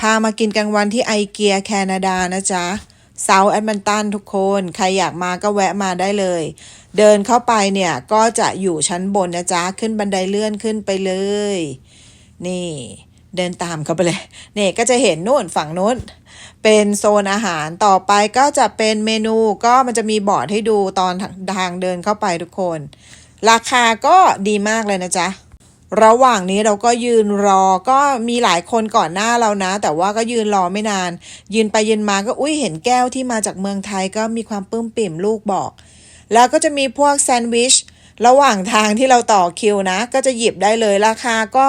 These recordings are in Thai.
พามากินกลางวันที่ไอเกียแคนาดานะจ๊ะเซาท์แอดมันตันทุกคน ใครอยากมาก็แวะมาได้เลย เดินเข้าไปเนี่ยก็จะอยู่ชั้นบนนะจ๊ะ ขึ้นบันไดเลื่อนขึ้นไปเลย นี่ เดินตามเขาไปเลยนี่ก็จะเห็นนู่นฝั่งนู้น เป็นโซนอาหารต่อไปก็จะเป็นเมนูก็มันจะมีบอร์ดให้ดูตอนทางเดินเข้าไปทุกคน ราคาก็ดีมากเลยนะจ๊ะ ระหว่างนี้เราก็ยืนรอก็มีหลายคนก่อนหน้าเรานะ แต่ว่าก็ยืนรอไม่นาน ยืนไปยืนมาก็อุ้ยเห็นแก้วที่มาจากเมืองไทยก็มีความปลื้มปิ่มลูกบอก แล้วก็จะมีพวกแซนด์วิชระหว่างทางที่เราต่อคิวนะ ก็จะหยิบได้เลยราคาก็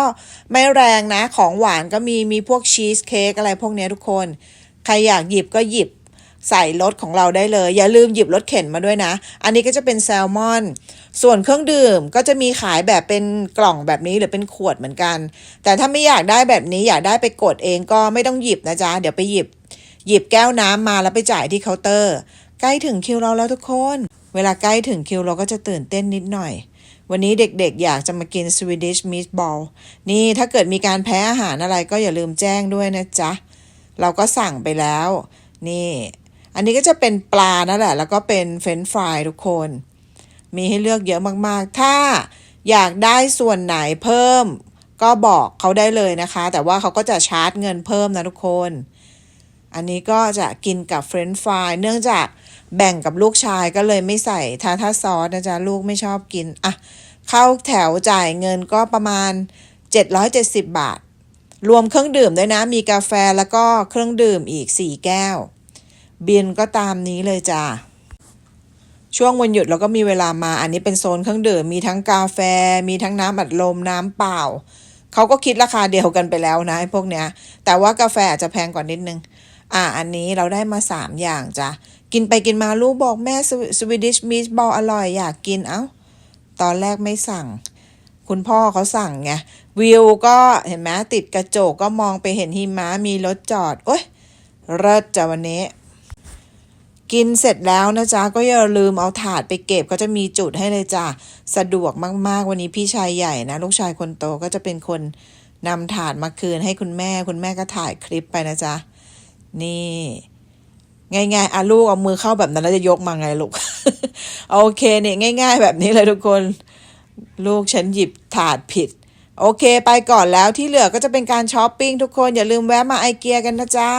ไม่แรงนะ ของหวานก็มีมีพวกชีสเค้กอะไรพวกนี้ทุกคน ใครอยากหยิบก็หยิบใส่รถของเราได้เลย อย่าลืมหยิบรถเข็นมาด้วยนะ อันนี้ก็จะเป็นแซลมอน ส่วนเครื่องดื่มก็จะมีขายแบบเป็นกล่องแบบนี้หรือเป็นขวดเหมือนกัน แต่ถ้าไม่อยากได้แบบนี้อยากได้ไปกดเองก็ไม่ต้องหยิบนะจ๊ะ เดี๋ยวไปหยิบ หยิบแก้วน้ำมาแล้วไปจ่ายที่เคาน์เตอร์ ใกล้ถึงคิวเราแล้วทุกคน เวลาใกล้ถึงคิวเราก็จะตื่นเต้นนิดหน่อย วันนี้เด็กๆ อยากจะมากิน Swedish Meatball นี่ถ้าเกิดมีการแพ้อาหารอะไรก็อย่าลืมแจ้งด้วยนะจ๊ะ เราก็สั่งไปแล้ว นี่ อันนี้ก็จะเป็นปลานั่นแหละ แล้วก็เป็นเฟรนช์ฟรายทุกคน มีให้เลือกเยอะมากๆ ถ้าอยากได้ส่วนไหนเพิ่ม ก็บอกเขาได้เลยนะคะ แต่ว่าเขาก็จะชาร์จเงินเพิ่มนะทุกคน อันนี้ก็จะกินกับเฟรนช์ฟรายเนื่องจากแบ่งกับลูกชายก็เลยไม่ใส่ทาท่าซอสนะจ๊ะลูกไม่ชอบกินอะเข้าแถวจ่ายเงินก็ประมาณ 770 บาท รวมเครื่องดื่มด้วยนะ มีกาแฟแล้วก็เครื่องดื่มอีก 4 แก้ว บินก็ตามนี้เลยจ้า ช่วงวันหยุดเราก็มีเวลามา อันนี้เป็นโซนเครื่องดื่มมีทั้งกาแฟ มีทั้งน้ำอัดลมน้ำเปล่าเขาก็คิดราคาเดียวกันไปแล้วนะไอ้พวกเนี้ย แต่ว่ากาแฟอาจจะแพงกว่านิดนึง อะอันนี้เราได้มา 3 อย่างจ้ะ กินไปกินมาลูกบอกแม่สวีดิชมีสบอลอร่อยอยากกินเอ้า ตอนแรกไม่สั่ง คุณพ่อเขาสั่งไง วิวก็เห็นไหมติดกระจกก็มองไปเห็นหิมะมีรถจอด โอ้ยเลิศจ้ะวันนี้ กินเสร็จแล้วนะจ๊ะก็อย่าลืมเอาถาดไปเก็บก็จะมีจุดให้เลยจ้ะสะดวกมากๆ วันนี้พี่ชายใหญ่นะลูกชายคนโตก็จะเป็นคนนำถาดมาคืนให้คุณแม่ คุณแม่ก็ถ่ายคลิปไปนะจ๊ะนี่ง่ายๆอะลูกเอามือเข้าแบบนั้นแล้วจะยกมาไงลูกโอเคเนี่ยง่าย ๆ แบบนี้เลยทุกคน ลูกฉันหยิบถาดผิด โอเค ไปก่อนแล้วที่เหลือก็จะเป็นการช้อปปิ้งทุกคนอย่าลืมแวะมาไอเกียกันนะจ๊ะ